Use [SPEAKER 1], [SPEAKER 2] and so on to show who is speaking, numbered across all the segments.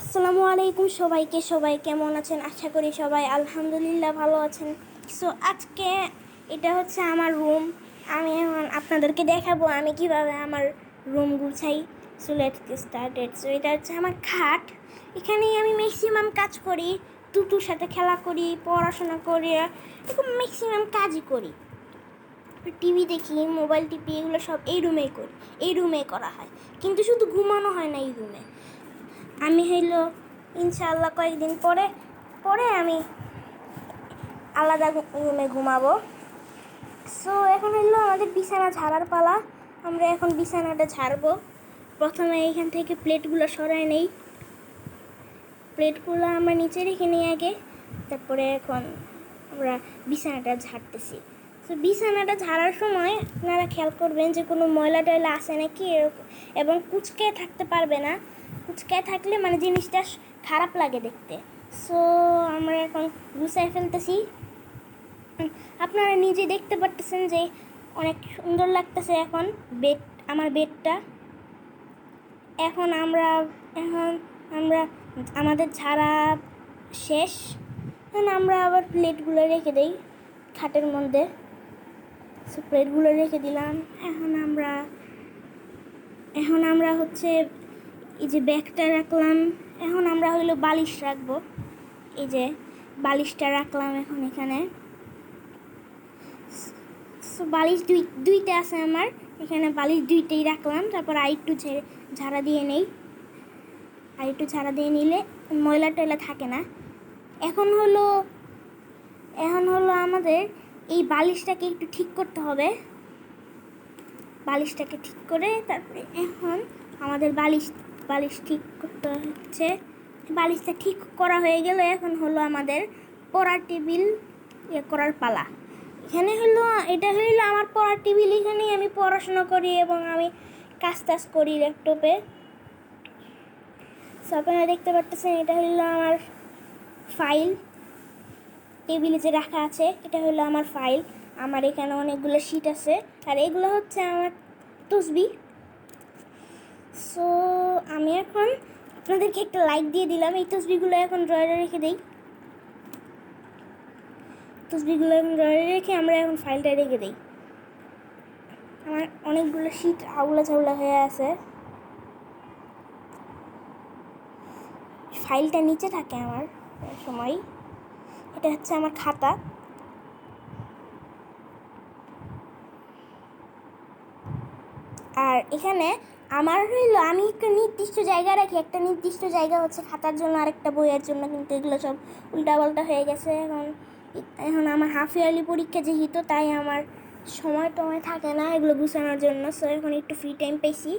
[SPEAKER 1] আসসালামু আলাইকুম সবাইকে, সবাই কেমন আছেন? আশা করি সবাই আলহামদুলিল্লাহ ভালো আছেন। সো আজকে এটা হচ্ছে আমার রুম আমি এখন আপনাদেরকে দেখাবো আমি কীভাবে আমার রুম গুছাই। সো লেট স্টার্টেড সো এটা হচ্ছে আমার খাট। এখানেই আমি ম্যাক্সিমাম কাজ করি তুতুর সাথে খেলা করি, পড়াশোনা করি, এরকম ম্যাক্সিমাম কাজই করি। টিভি দেখি মোবাইল টিপি, এগুলো সব এই রুমেই করি, এই রুমে করা হয়। কিন্তু শুধু ঘুমানো হয় না এই রুমে আমি হইল, ইনশাআল্লাহ কয়েকদিন পরে পরে আমি আলাদা রুমে ঘুমাবো। সো এখন হইল আমাদের বিছানা ঝাড়ার পালা। আমরা এখন বিছানাটা ঝাড়বো। প্রথমে এইখান থেকে প্লেটগুলো সরাই নেই। প্লেটগুলো আমরা নিচে রেখে নিই আগে। তারপরে এখন আমরা বিছানাটা ঝাড়তেছি। তো বিছানাটা ঝাড়ার সময় আপনারা খেয়াল করবেন যে কোনো ময়লা টয়লা আসে নাকি? এবং কুচকে থাকতে পারবে না। কুচকায় থাকলে মানে জিনিসটা খারাপ লাগে দেখতে। সো, আমরা এখন গুছাই ফেলতেছি। আপনারা নিজে দেখতে পারতেছেন যে অনেক সুন্দর লাগতেছে এখন বেড, আমার বেডটা। এখন আমরা এখন আমরা, আমাদের ঝাড়া শেষ। এখন আমরা আবার প্লেটগুলো রেখে দেই খাটের মধ্যে। সো প্লেটগুলো রেখে দিলাম। এখন আমরা এখন আমরা হচ্ছে এই যে ব্যাগটা রাখলাম। এখন আমরা হইল বালিশ রাখব। এই যে বালিশটা রাখলাম এখন এখানে। সো বালিশ দুই, দুইটা আছে আমার। এখানে বালিশ দুইটাই রাখলাম। তারপর আর একটু ঝাড়া দিয়ে নেই। আর একটু ঝাড়া দিয়ে নিলে ময়লা টয়লা থাকে না। এখন হলো এখন হলো আমাদের এই বালিশটাকে একটু ঠিক করতে হবে। বালিশটাকে ঠিক করে তারপরে এখন আমাদের বালিশ বালিশ ঠিক করতে হচ্ছে। বালিশটা ঠিক করা হয়ে গেলে এখন হলো আমাদের পড়ার টেবিল ইয়ে করার পালা। এখানে হলো, এটা হইল আমার পড়ার টেবিল, এখানেই আমি পড়াশোনা করি এবং আমি কাজ টাজ করি ল্যাপটপে। সো আপনারা দেখতে পারতেছেন, এটা হইল আমার ফাইল। টেবিলে যে রাখা আছে, এটা হলো আমার ফাইল আমার এখানে অনেকগুলো শিট আছে। আর এগুলো হচ্ছে আমার তসবি। সো আমি এখন আপনাদেরকে একটা লাইক দিয়ে দিলাম। এই তসবিগুলো এখন ড্রয়ারে রেখে দিই। তসবিগুলো এখন ড্রয়ারে রেখে আমরা এখন ফাইলটা রেখে দিই। আমার অনেকগুলো শিট আউলা চাউলা হয়ে আছে। ফাইলটা নিচে থাকে আমার সময়। এটা হচ্ছে আমার খাতা। আর এখানে আমার হইল আমি একটা নির্দিষ্ট জায়গা রাখি, একটা নির্দিষ্ট জায়গা হচ্ছে খাতার জন্য আরেকটা বইয়ের জন্য, কিন্তু এগুলো সব উল্টাপাল্টা হয়ে গেছে। এখন এখন আমার হাফ ইয়ারলি পরীক্ষা যেহেতু, তাই আমার সময় টময় থাকে না এগুলো গুছানোর জন্য। সো এখন একটু ফ্রি টাইম পেয়েছি।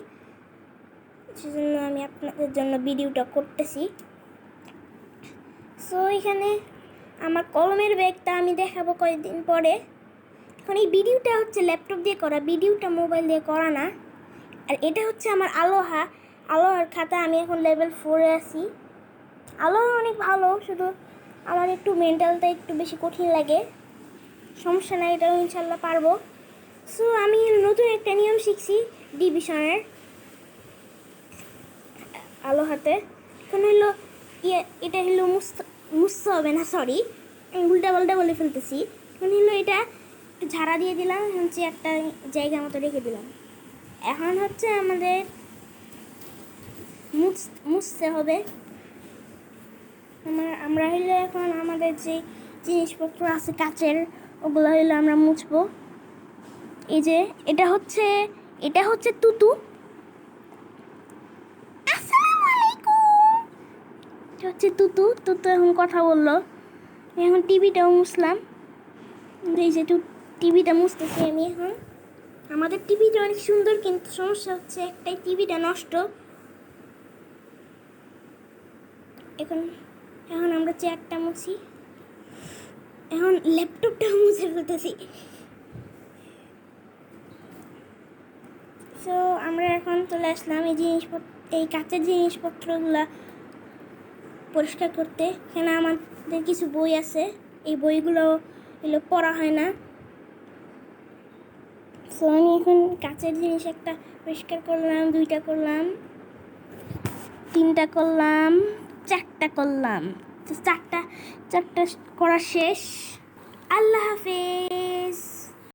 [SPEAKER 1] সেজন্য আমি আপনাদের জন্য ভিডিওটা করতেছি। সো এখানে আমার কলমের ব্যাগটা আমি দেখাবো কয়েকদিন পরে। এখন এই ভিডিওটা হচ্ছে ল্যাপটপ দিয়ে করা, ভিডিওটা মোবাইল দিয়ে করা না। আর এটা হচ্ছে আমার আলোহা। আলোহার খাতা আমি এখন লেভেল ফোরে আছি। আলোহা অনেক ভালো, শুধু আমার একটু মেন্টালটা একটু বেশি কঠিন লাগে। সমস্যা নাই, এটাও ইনশাল্লাহ পারব। সো আমি নতুন একটা নিয়ম শিখছি ডিভিশনের আলোহাতে। এখন হলো ইয়ে এটা হলো মুস্ত মুছতে হবে না সরি উল্টা পাল্টা বলে ফেলতেছি। এখন হলো এটা একটু ঝাড়া দিয়ে দিলাম, হচ্ছে একটা জায়গা মতো রেখে দিলাম। এখন হচ্ছে আমাদের মুছ, মুছতে হবে। আমরা আমরা হইলে এখন আমাদের যে জিনিসপত্র আছে কাচের, ওগুলো হইলে আমরা মুছবো। এই যে, এটা হচ্ছে এটা হচ্ছে তুতু আসসালামু আলাইকুম এটা হচ্ছে তুতু। তুতু এখন কথা বলল। এখন টিভিটাও মুছলাম। এই যে টিভিটা মুছতেছি আমি এখন। আমাদের টিভিটা অনেক সুন্দর, কিন্তু সমস্যা হচ্ছে একটাই টিভিটা নষ্ট। এখন এখন আমরা চেয়ারটা মুছি। এখন ল্যাপটপটা মুছে ফেলতেছি। সো আমরা এখন চলে আসলাম এই জিনিসপত্র এই কাঁচের জিনিসপত্রগুলা। পরিষ্কার করতে। এখানে আমাদের কিছু বই আছে। এই বইগুলো এগুলো পড়া হয় না। সো আমি এখন কাঁচের জিনিস একটা পরিষ্কার করলাম, দুইটা করলাম, তিনটা করলাম, চারটা করলাম। তো চারটা চারটা করা শেষ। আল্লাহ হাফেজ।